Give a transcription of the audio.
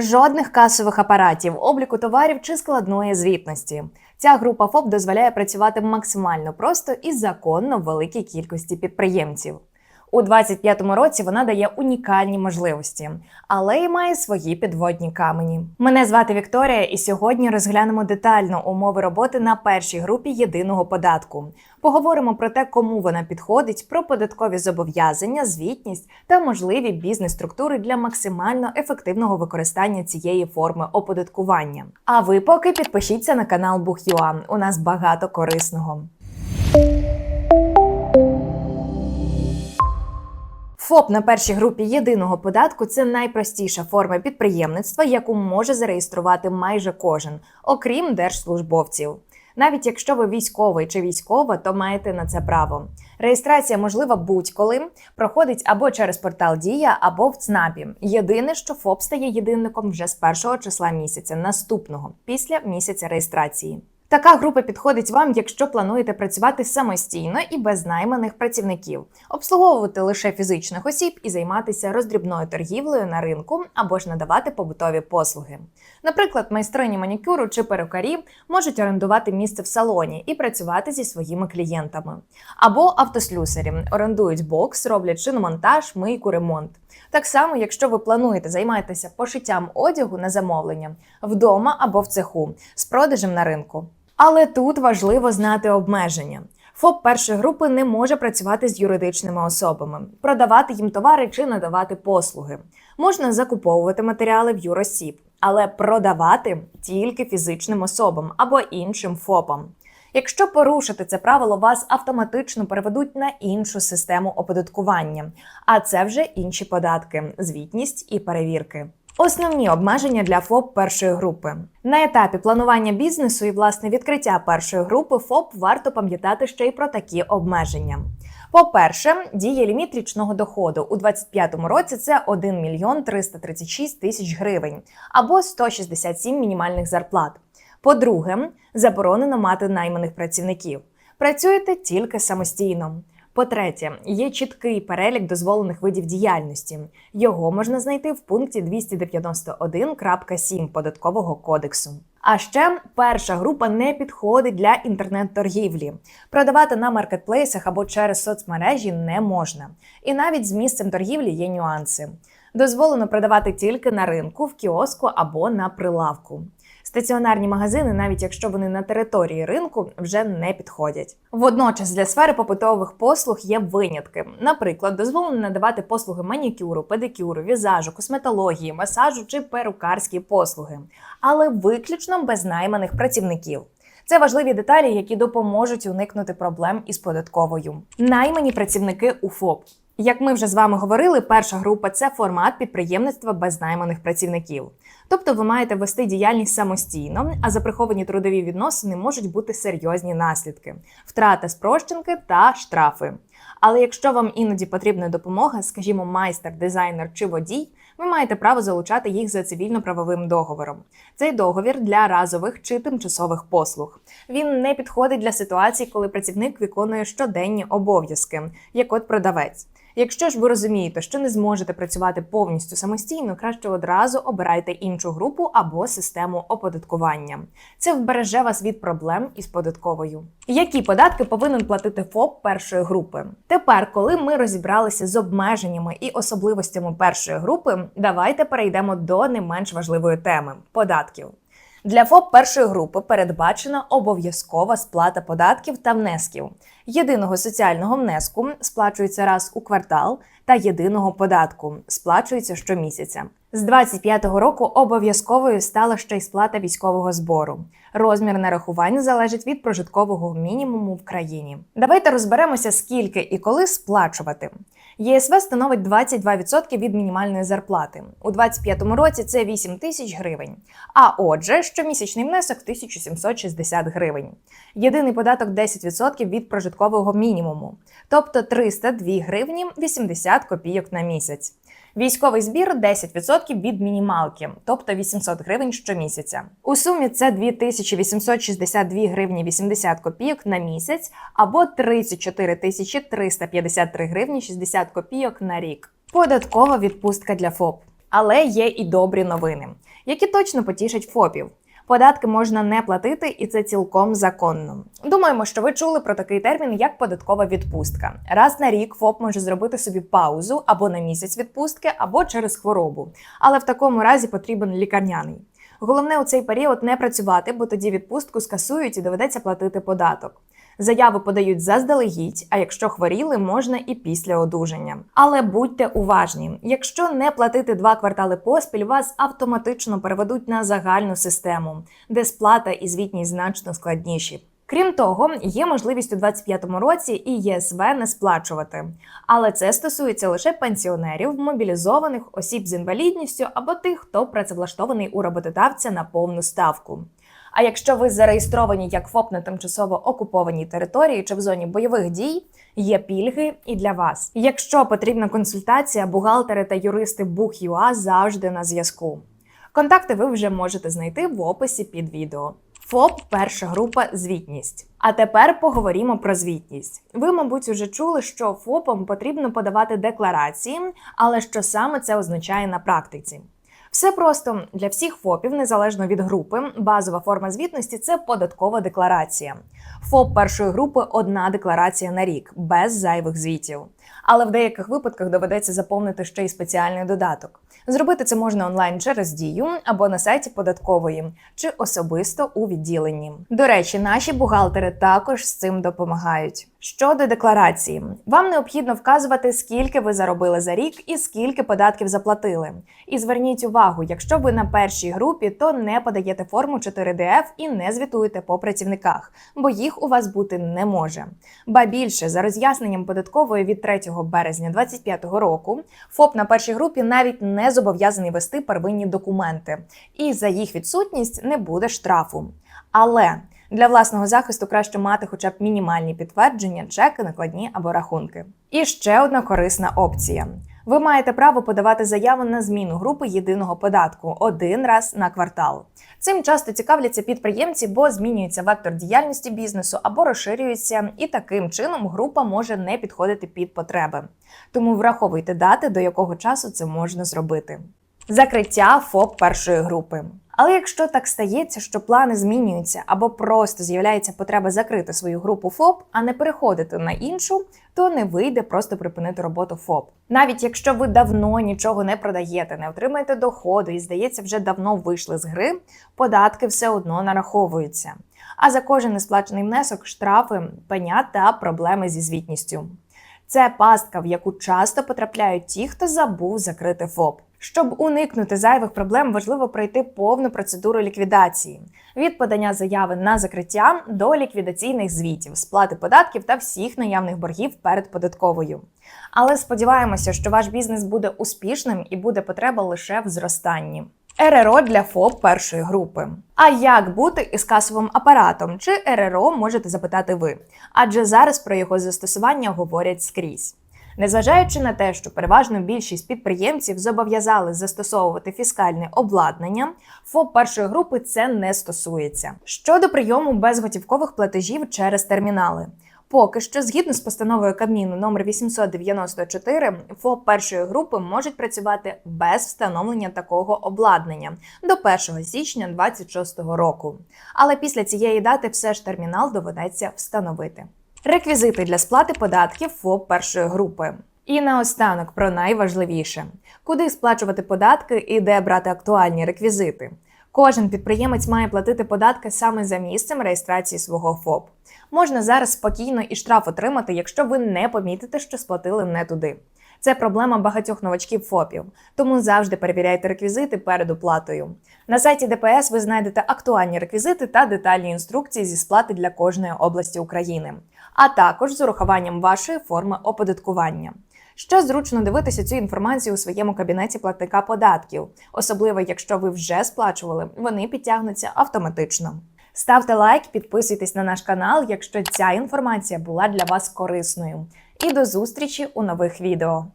Жодних касових апаратів, обліку товарів чи складної звітності. Ця група ФОП дозволяє працювати максимально просто і законно в великій кількості підприємців. У 2025 році вона дає унікальні можливості, але й має свої підводні камені. Мене звати Вікторія, і сьогодні розглянемо детально умови роботи на першій групі єдиного податку. Поговоримо про те, кому вона підходить, про податкові зобов'язання, звітність та можливі бізнес-структури для максимально ефективного використання цієї форми оподаткування. А ви поки підпишіться на канал Бухюа. У нас багато корисного. ФОП на першій групі єдиного податку це найпростіша форма підприємництва, яку може зареєструвати майже кожен, окрім держслужбовців. Навіть якщо ви військовий чи військова, то маєте на це право. Реєстрація можлива будь-коли, проходить або через портал Дія, або в ЦНАПі. Єдине, що ФОП стає єдинником вже з першого числа місяця наступного після місяця реєстрації. Така група підходить вам, якщо плануєте працювати самостійно і без найманих працівників, обслуговувати лише фізичних осіб і займатися роздрібною торгівлею на ринку або ж надавати побутові послуги. Наприклад, майстрині манікюру чи перукарі можуть орендувати місце в салоні і працювати зі своїми клієнтами. Або автослюсарі орендують бокс, роблять шиномонтаж, мийку, ремонт. Так само, якщо ви плануєте займатися пошиттям одягу на замовлення вдома або в цеху з продажем на ринку. Але тут важливо знати обмеження. ФОП першої групи не може працювати з юридичними особами, продавати їм товари чи надавати послуги. Можна закуповувати матеріали в юросіб, але продавати тільки фізичним особам або іншим ФОПам. Якщо порушити це правило, вас автоматично переведуть на іншу систему оподаткування, а це вже інші податки, звітність і перевірки. Основні обмеження для ФОП першої групи на етапі планування бізнесу і власне відкриття першої групи ФОП варто пам'ятати ще й про такі обмеження. По-перше, діє ліміт річного доходу у 2025 році. Це 1 мільйон 336 тисяч гривень або 167 мінімальних зарплат. По-друге, заборонено мати найманих працівників. Працюєте тільки самостійно. По-третє, є чіткий перелік дозволених видів діяльності. Його можна знайти в пункті 291.7 податкового кодексу. А ще перша група не підходить для інтернет-торгівлі. Продавати на маркетплейсах або через соцмережі не можна. І навіть з місцем торгівлі є нюанси. Дозволено продавати тільки на ринку, в кіоску або на прилавку. Стаціонарні магазини, навіть якщо вони на території ринку, вже не підходять. Водночас для сфери побутових послуг є винятки. Наприклад, дозволено надавати послуги манікюру, педикюру, візажу, косметології, масажу чи перукарські послуги, але виключно без найманих працівників. Це важливі деталі, які допоможуть уникнути проблем із податковою. Наймані працівники у ФОП. Як ми вже з вами говорили, перша група це формат підприємництва без найманих працівників. Тобто ви маєте вести діяльність самостійно, а за приховані трудові відносини можуть бути серйозні наслідки: втрата спрощенки та штрафи. Але якщо вам іноді потрібна допомога, скажімо, майстер, дизайнер чи водій, ви маєте право залучати їх за цивільно-правовим договором. Цей договір для разових чи тимчасових послуг. Він не підходить для ситуацій, коли працівник виконує щоденні обов'язки, як от продавець. Якщо ж ви розумієте, що не зможете працювати повністю самостійно, краще одразу обирайте іншу групу або систему оподаткування. Це вбереже вас від проблем із податковою. Які податки повинен платити ФОП першої групи? Тепер, коли ми розібралися з обмеженнями і особливостями першої групи, давайте перейдемо до не менш важливої теми податків. Для ФОП першої групи передбачена обов'язкова сплата податків та внесків. Єдиного соціального внеску сплачується раз у квартал, та єдиного податку сплачується щомісяця. З 25-го року обов'язковою стала ще й сплата військового збору. Розмір нарахувань залежить від прожиткового мінімуму в країні. Давайте розберемося, скільки і коли сплачувати. ЄСВ становить 22% від мінімальної зарплати. У 2025 році це 8 тисяч гривень. А отже, щомісячний внесок 1760 гривень. Єдиний податок 10% від прожиткового мінімуму, тобто 302 гривні 80 копійок на місяць. Військовий збір 10% від мінімалки, тобто 800 гривень щомісяця. У сумі це 2862 гривні 80 копійок на місяць або 34 тисячі 353 гривні 60 копійок на рік. Податкова відпустка для ФОП. Але є і добрі новини, які точно потішать ФОПів. Податки можна не платити, і це цілком законно. Думаємо, що ви чули про такий термін, як податкова відпустка. Раз на рік ФОП може зробити собі паузу або на місяць відпустки, або через хворобу. Але в такому разі потрібен лікарняний. Головне у цей період не працювати, бо тоді відпустку скасують і доведеться платити податок. Заяви подають заздалегідь, а якщо хворіли, можна і після одужання. Але будьте уважні: якщо не платити два квартали поспіль, вас автоматично переведуть на загальну систему, де сплата і звітність значно складніші. Крім того, є можливість у 2025 році і ЄСВ не сплачувати, але це стосується лише пенсіонерів, мобілізованих, осіб з інвалідністю або тих, хто працевлаштований у роботодавця на повну ставку. А якщо ви зареєстровані як ФОП на тимчасово окупованій території чи в зоні бойових дій, є пільги і для вас. Якщо потрібна консультація, бухгалтери та юристи Бух.ЮА завжди на зв'язку. Контакти ви вже можете знайти в описі під відео. ФОП перша група звітність. А тепер поговоримо про звітність. Ви, мабуть, уже чули, що ФОПам потрібно подавати декларації, але що саме це означає на практиці? Все просто для всіх ФОПів, незалежно від групи, базова форма звітності це податкова декларація. ФОП першої групи одна декларація на рік, без зайвих звітів. Але в деяких випадках доведеться заповнити ще й спеціальний додаток. Зробити це можна онлайн через дію або на сайті податкової, чи особисто у відділенні. До речі, наші бухгалтери також з цим допомагають. Щодо декларації, вам необхідно вказувати, скільки ви заробили за рік і скільки податків заплатили. І зверніть увагу, якщо ви на першій групі, то не подаєте форму 4DF і не звітуєте по працівниках, бо їх у вас бути не може. Ба більше за роз'ясненням податкової від 3 березня 2025 року, ФОП на першій групі навіть не зобов'язаний вести первинні документи, і за їх відсутність не буде штрафу. Але для власного захисту краще мати хоча б мінімальні підтвердження, чеки, накладні або рахунки. І ще одна корисна опція. Ви маєте право подавати заяву на зміну групи єдиного податку один раз на квартал. Цим часто цікавляться підприємці, бо змінюється вектор діяльності бізнесу або розширюється, і таким чином група може не підходити під потреби. Тому враховуйте дати, до якого часу це можна зробити. Закриття ФОП першої групи. Але якщо так стається, що плани змінюються або просто з'являється потреба закрити свою групу ФОП, а не переходити на іншу, то не вийде просто припинити роботу ФОП. Навіть якщо ви давно нічого не продаєте, не отримаєте доходу і, здається, вже давно вийшли з гри, податки все одно нараховуються. А за кожен несплачений внесок штрафи, пеня та проблеми зі звітністю. Це пастка, в яку часто потрапляють ті, хто забув закрити ФОП. Щоб уникнути зайвих проблем, важливо пройти повну процедуру ліквідації від подання заяви на закриття до ліквідаційних звітів, сплати податків та всіх наявних боргів перед податковою. Але сподіваємося, що ваш бізнес буде успішним і буде потреба лише в зростанні. РРО для ФОП першої групи. А як бути із касовим апаратом? Чи РРО можете запитати ви? Адже зараз про його застосування говорять скрізь. Незважаючи на те, що переважно більшість підприємців зобов'язали застосовувати фіскальне обладнання, ФОП першої групи це не стосується. Щодо прийому безготівкових платежів через термінали. Поки що, згідно з постановою Кабміну номер 894, ФОП першої групи можуть працювати без встановлення такого обладнання до 1 січня 2026 року. Але після цієї дати все ж термінал доведеться встановити. Реквізити для сплати податків ФОП першої групи. І наостанок про найважливіше: куди сплачувати податки і де брати актуальні реквізити. Кожен підприємець має платити податки саме за місцем реєстрації свого ФОП. Можна зараз спокійно і штраф отримати, якщо ви не помітите, що сплатили не туди. Це проблема багатьох новачків ФОПів, тому завжди перевіряйте реквізити перед оплатою. На сайті ДПС ви знайдете актуальні реквізити та детальні інструкції зі сплати для кожної області України, а також з урахуванням вашої форми оподаткування. Ще зручно дивитися цю інформацію у своєму кабінеті платника податків, особливо якщо ви вже сплачували, вони підтягнуться автоматично. Ставте лайк, підписуйтесь на наш канал, якщо ця інформація була для вас корисною. І до зустрічі у нових відео.